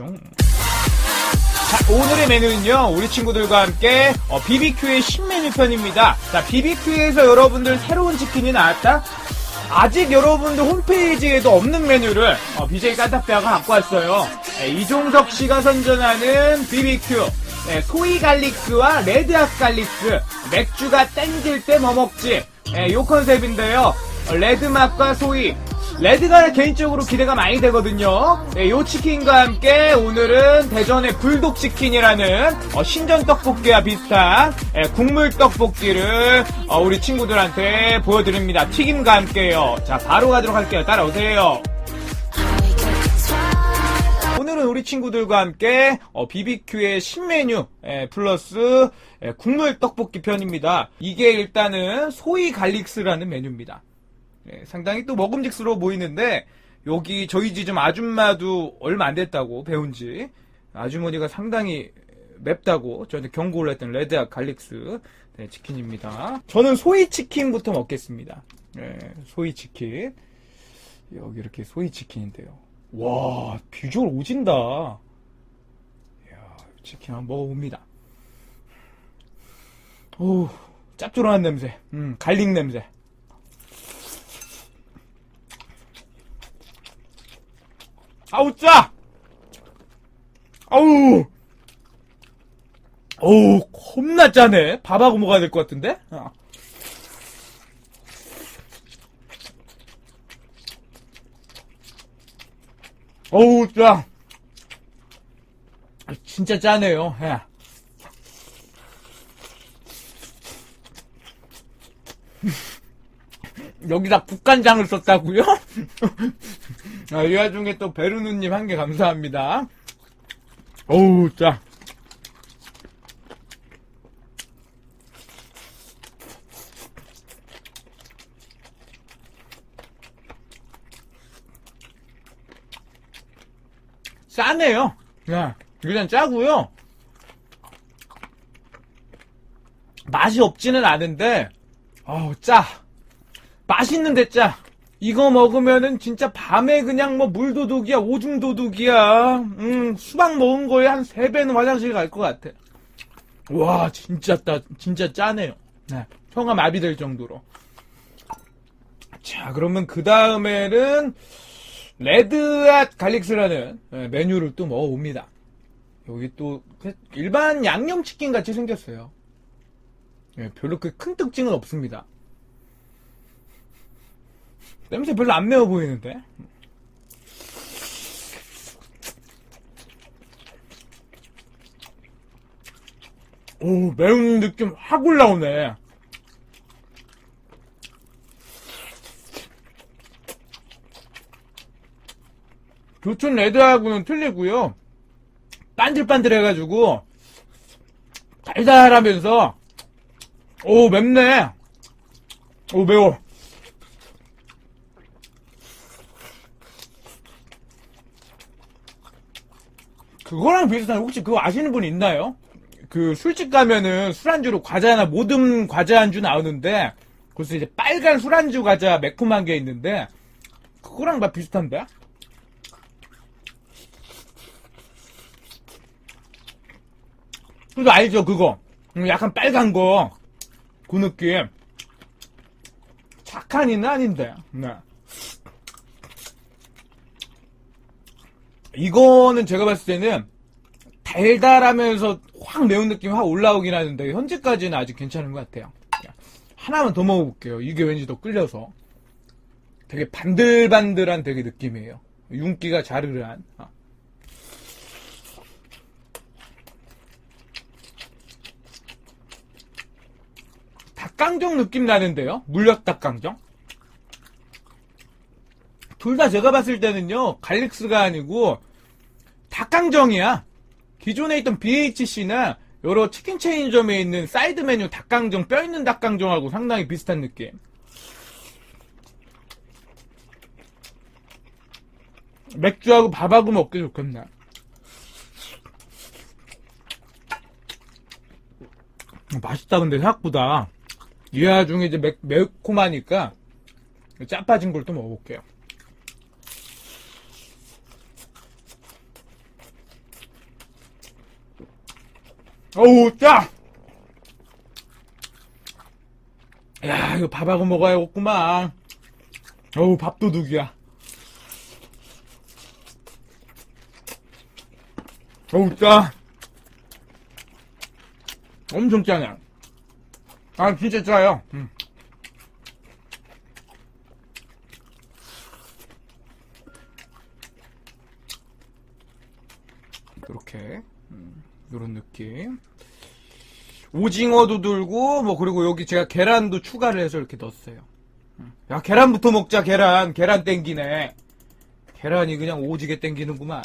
집중. 자, 오늘의 메뉴는요, 우리 친구들과 함께, 어, BBQ의 신메뉴 편입니다. 자, BBQ에서 여러분들 새로운 치킨이 나왔다? 아직 여러분들 홈페이지에도 없는 메뉴를, 어, BJ 까딱뼈가 갖고 왔어요. 네, 이종석 씨가 선전하는 BBQ. 네, 소이 갈릭스와 레드핫 갈릭스. 맥주가 땡길 때 뭐 먹지? 네, 요 컨셉인데요. 어, 레드 맛과 소이. 레드가 개인적으로 기대가 많이 되거든요. 네, 요 치킨과 함께 오늘은 대전의 불독 치킨이라는 어, 신전 떡볶이와 비슷한 예, 국물 떡볶이를 어, 우리 친구들한테 보여드립니다. 튀김과 함께요. 자, 바로 가도록 할게요. 따라오세요. 오늘은 우리 친구들과 함께 어, BBQ의 신메뉴 예, 플러스 예, 국물 떡볶이 편입니다. 이게 일단은 소이 갈릭스라는 메뉴입니다. 예, 상당히 또 먹음직스러워 보이는데 여기 저희 집 아줌마도 얼마 안 됐다고 배운지 아주머니가 상당히 맵다고 저한테 경고를 했던 레드아 갈릭스 네, 치킨입니다. 저는 소이 치킨부터 먹겠습니다. 예, 소이 치킨 여기 이렇게 소이 치킨인데요. 와 비주얼 오진다. 이야, 치킨 한번 먹어봅니다. 오 짭조름한 냄새, 음 갈릭 냄새. 아우 짜! 아우! 어우 겁나 짜네. 밥하고 먹어야 될 것 같은데? 아. 어우 짜! 아, 진짜 짜네요. 예. 여기다 국간장을 썼다고요? 아, 이 와중에 또 베르누님 한 개 감사합니다. 어우, 짜. 싸네요. 야, 일단 짜고요. 맛이 없지는 않은데, 어우, 짜. 맛있는데 짜. 이거 먹으면은 진짜 밤에 그냥 뭐 물도둑이야, 오줌도둑이야. 음, 수박 먹은 거에 한 세배는 화장실 갈 것 같아. 와, 진짜 따, 진짜 짜네요. 네. 혀가 마비될 정도로. 자, 그러면 그 다음에는 레드앗 갈릭스라는 네, 메뉴를 또 먹어봅니다. 여기 또 일반 양념치킨 같이 생겼어요. 예, 별로 그 큰 특징은 없습니다. 냄새 별로 안 매워 보이는데? 오, 매운 느낌 확 올라오네. 교촌 레드하고는 틀리고요. 반들반들해가지고 달달하면서 오 맵네. 오 매워. 그거랑 비슷한 혹시 그거 아시는 분 있나요? 그 술집 가면은 술안주로 과자나 모듬 과자 안주 나오는데 그래서 이제 빨간 술안주 과자 매콤한 게 있는데 그거랑 막 비슷한데? 그거 알죠 그거 음, 약간 빨간 거 그 느낌 착한 이는 아닌데 네. 이거는 제가 봤을 때는 달달하면서 확 매운 느낌이 확 올라오긴 하는데 현재까지는 아직 괜찮은 것 같아요. 하나만 더 먹어볼게요. 이게 왠지 더 끌려서 되게 반들반들한 되게 느낌이에요. 윤기가 자르르한. 아. 닭강정 느낌 나는데요? 물엿 닭강정? 둘 다 제가 봤을 때는요, 갈릭스가 아니고, 닭강정이야. 기존에 있던 BHC나 여러 치킨 체인점에 있는 사이드 메뉴 닭강정, 뼈 있는 닭강정하고 상당히 비슷한 느낌. 맥주하고 밥하고 먹기 좋겠네. 맛있다, 근데 생각보다. 이 와중에 이제 매, 매콤하니까 짜빠진 걸 또 먹어볼게요. 어우, 짜! 야, 이거 밥하고 먹어야겠구만. 어우, 밥도둑이야. 어우, 짜! 엄청 짜네. 아, 진짜 짜요. 음. 이렇게 음, 이런 느낌. 오징어도 들고 뭐 그리고 여기 제가 계란도 추가를 해서 이렇게 넣었어요. 음. 야 계란부터 먹자 계란 계란 땡기네. 계란이 그냥 오지게 땡기는구만.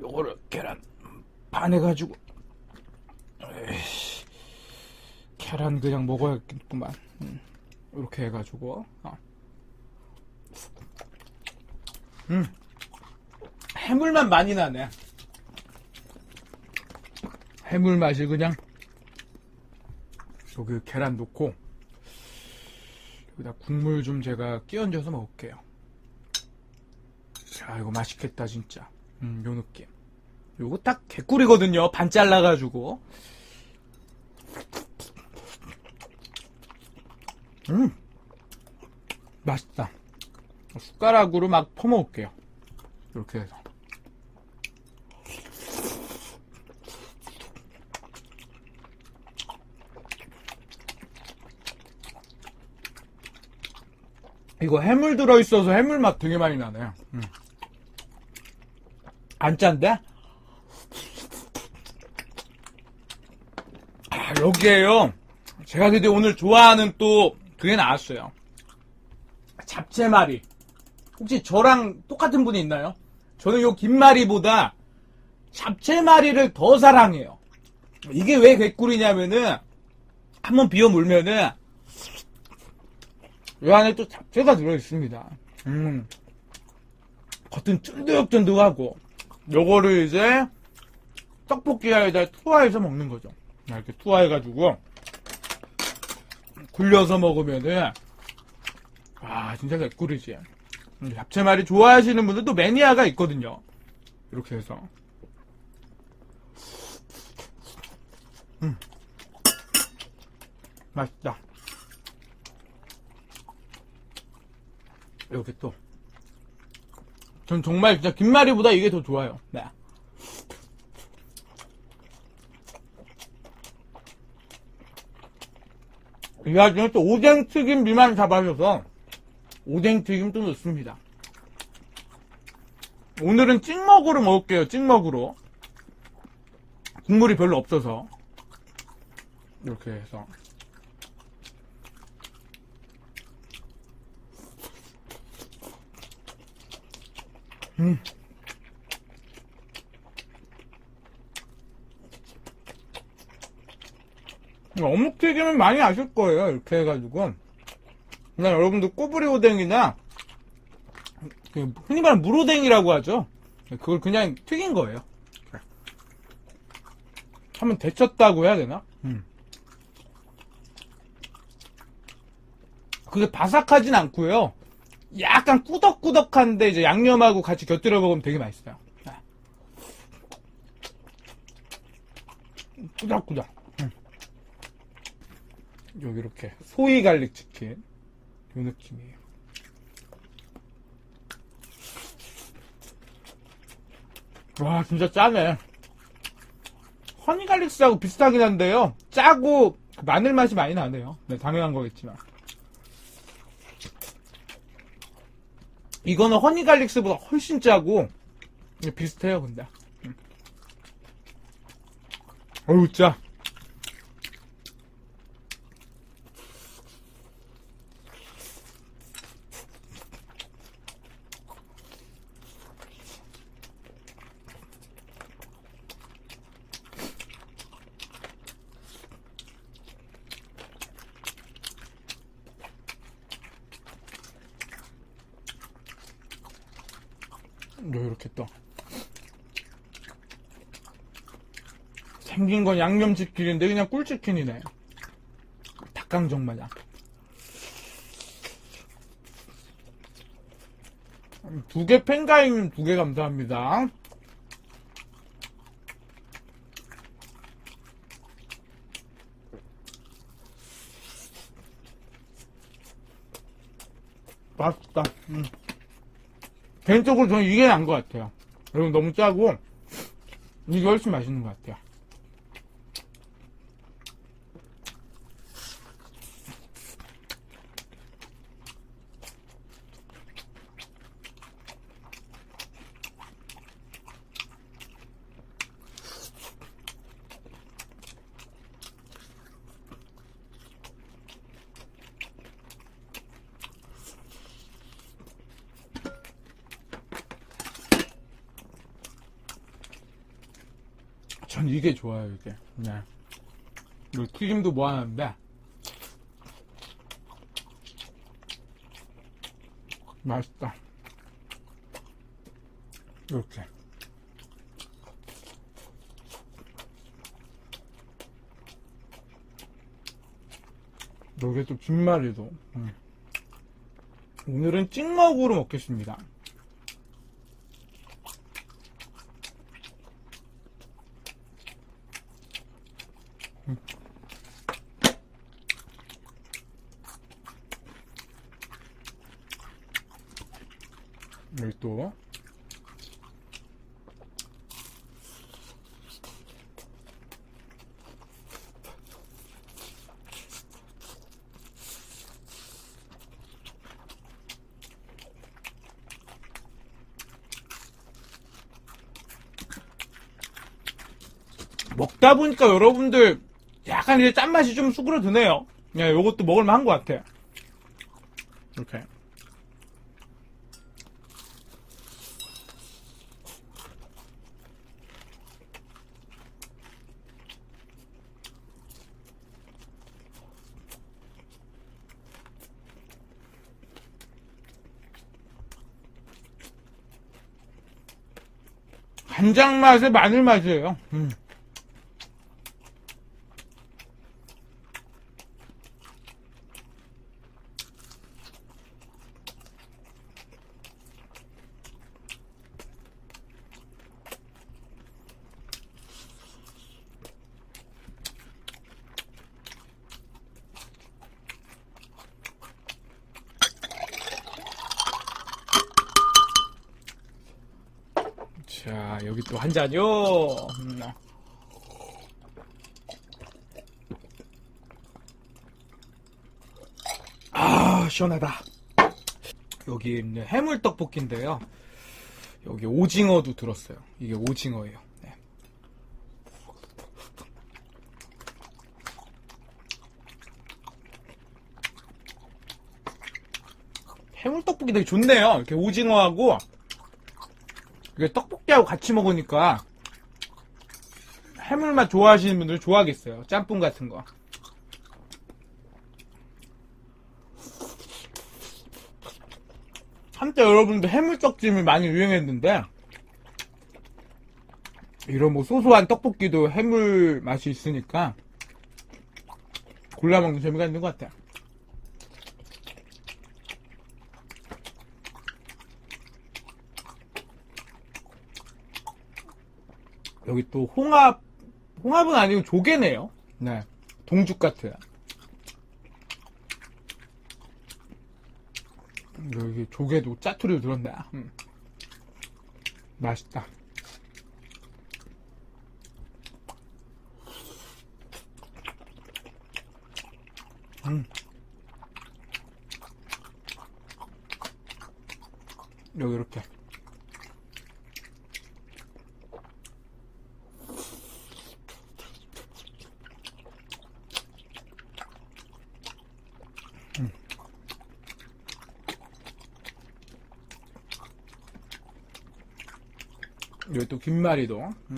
요거를 계란 반 해가지고 에이씨, 계란 그냥 먹어야겠구만. 음, 이렇게 해가지고 어. 음 해물만 많이 나네. 해물 맛이 그냥 여기 계란 넣고 여기다 국물 좀 제가 끼얹어서 먹을게요. 자 이거 맛있겠다 진짜. 음, 요 느낌. 요거 딱 개꿀이거든요. 반 잘라가지고. 음, 맛있다. 숟가락으로 막 퍼먹을게요. 이렇게 해서. 이거 해물 들어있어서 해물 맛 되게 많이 나네요. 음. 안 짠데? 아, 여기에요. 제가 드디어 오늘 좋아하는 또 그게 나왔어요. 잡채말이. 혹시 저랑 똑같은 분이 있나요? 저는 요 김말이보다 잡채말이를 더 사랑해요. 이게 왜 개꿀이냐면은 한번 비워 물면은 이 안에 또 잡채가 들어있습니다. 음. 겉은 쫀득쫀득하고 요거를 이제 떡볶이에다 투하해서 먹는 거죠. 이렇게 투하해가지고 굴려서 먹으면은 아 진짜 개꿀이지. 음, 잡채말이 좋아하시는 분들도 매니아가 있거든요. 이렇게 해서 음 맛있다. 이렇게 또. 전 정말 진짜 김말이보다 이게 더 좋아요. 네. 이 아저씨는 또 오뎅튀김 미만 잡아줘서 오뎅튀김도 넣습니다. 오늘은 찍먹으로 먹을게요. 찍먹으로. 국물이 별로 없어서. 이렇게 해서. 음. 어묵튀김은 많이 아실 거예요. 이렇게 해가지고. 그냥 여러분들 꼬부리 오뎅이나, 그 흔히 말하는 물오뎅이라고 하죠. 그걸 그냥 튀긴 거예요. 한번 데쳤다고 해야 되나? 음. 그게 바삭하진 않고요. 약간 꾸덕꾸덕한데 이제 양념하고 같이 곁들여 먹으면 되게 맛있어요. 네. 꾸덕꾸덕. 음. 여기 이렇게 소이 갈릭 치킨 요 느낌이에요. 와 진짜 짜네. 허니 갈릭스하고 비슷하긴 한데요. 짜고 마늘 맛이 많이 나네요. 네, 당연한 거겠지만. 이거는 허니 갈릭스보다 훨씬 짜고 비슷해요 근데 음. 어우 짜 너 이렇게 떠. 생긴 건 양념치킨인데 그냥 꿀치킨이네. 닭강정 마냥. 두 개 팬가이님 두 개 감사합니다. 맛있다. 음. 개인적으로 저는 이게 나은 것 같아요. 여러분 너무 짜고 이게 훨씬 맛있는 것 같아요. 전 이게 좋아요, 이게. 네. 이 튀김도 모아놨는데. 맛있다. 이렇게. 여기 또 김말이도. 음. 오늘은 찍먹으로 먹겠습니다. 여기 또. 먹다 보니까 여러분들 약간 이제 짠맛이 좀 수그러드네요. 야, 요것도 먹을만 한 것 같아. 이렇게. 간장 맛에 마늘 맛이에요. 음. 자, 여기 또 한 잔요. 음. 아, 시원하다. 여기 있는 해물 떡볶이인데요. 여기 오징어도 들었어요. 이게 오징어예요. 네. 해물 떡볶이 되게 좋네요. 이렇게 오징어하고 이게 떡볶이하고 같이 먹으니까 해물맛 좋아하시는 분들 좋아하겠어요. 짬뽕 같은 거. 한때 여러분들 해물떡집이 많이 유행했는데 이런 뭐 소소한 떡볶이도 해물 맛이 있으니까 골라 먹는 재미가 있는 것 같아요. 여기 또 홍합, 홍합은 아니고 조개네요. 네. 동죽 같아요. 여기 조개도 짜투리로 들었네. 음. 맛있다. 음. 여기 이렇게. 여기 또 김말이도. 음.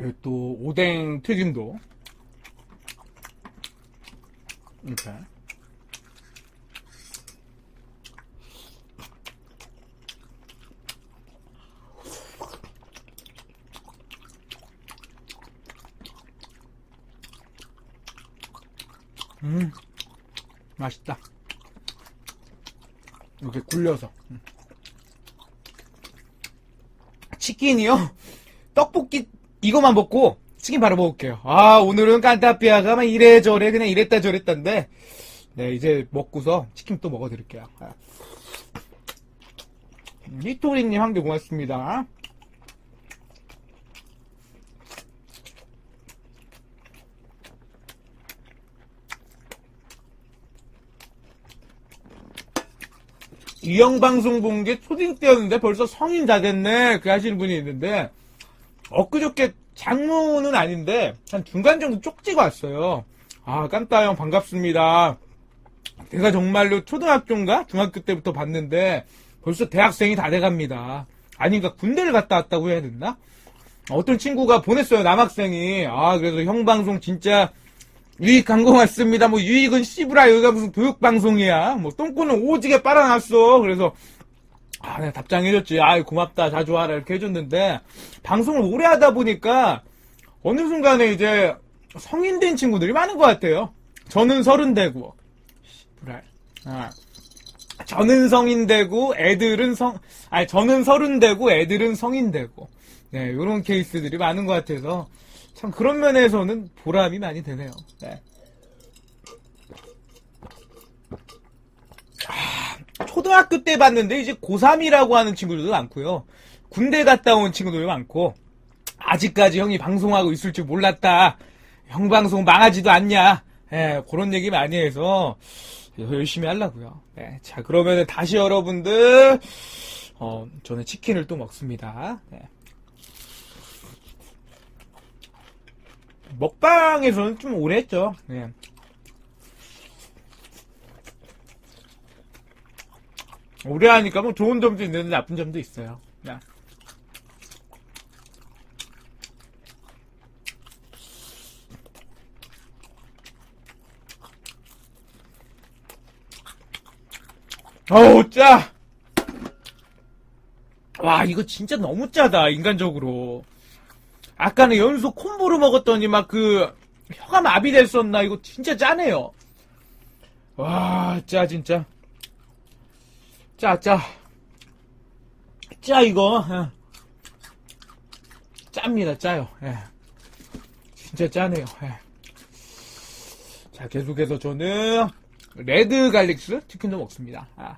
여기 또 오뎅 튀김도. 이렇게. 음, 맛있다. 이렇게 굴려서. 음. 치킨이요? 떡볶이 이거만 먹고 치킨 바로 먹을게요. 아, 오늘은 깐타피아가 막 이래저래 그냥 이랬다 저랬다인데, 네, 이제 먹고서 치킨 또 먹어드릴게요. 아. 히토리님 한 개 고맙습니다. 이영방송 본 게 초딩 때였는데 벌써 성인 다 됐네. 그 하시는 분이 있는데, 엊그저께 장모는 아닌데, 한 중간 정도 쪽지가 왔어요. 아, 깜따 형 반갑습니다. 제가 정말로 초등학교인가? 중학교 때부터 봤는데, 벌써 대학생이 다 돼갑니다. 아닌가, 군대를 갔다 왔다고 해야 됐나? 어떤 친구가 보냈어요, 남학생이. 아, 그래서 형 방송 진짜 유익한 것 같습니다. 뭐 유익은 씨부라 여기가 무슨 교육방송이야. 뭐 똥꼬는 오지게 빨아놨어. 그래서 아, 내가 답장해줬지. 아이, 고맙다. 자주 와라. 이렇게 해줬는데, 방송을 오래 하다 보니까, 어느 순간에 이제, 성인 된 친구들이 많은 것 같아요. 저는 서른 되고, 씨부랄. 아. 저는 성인 되고, 애들은 성, 아니, 저는 서른 되고, 애들은 성인 되고. 네, 요런 케이스들이 많은 것 같아서, 참 그런 면에서는 보람이 많이 되네요. 네. 초등학교 때 봤는데 이제 고3이라고 하는 친구들도 많고요. 군대 갔다 온 친구들도 많고 아직까지 형이 방송하고 있을 줄 몰랐다. 형 방송 망하지도 않냐. 예, 그런 얘기 많이 해서 열심히 하려고요. 네, 자 그러면 다시 여러분들 어, 저는 치킨을 또 먹습니다. 네. 먹방에서는 좀 오래 했죠. 네. 오래 하니까 뭐 좋은 점도 있는데 나쁜 점도 있어요. 야. 어우, 짜! 와, 이거 진짜 너무 짜다, 인간적으로. 아까는 연속 콤보를 먹었더니 막 그, 혀가 마비됐었나? 이거 진짜 짜네요. 와, 짜, 진짜. 짜, 짜. 짜, 이거. 예. 짭니다, 짜요. 예. 진짜 짜네요. 예. 자, 계속해서 저는 레드 갈릭스 치킨도 먹습니다. 아.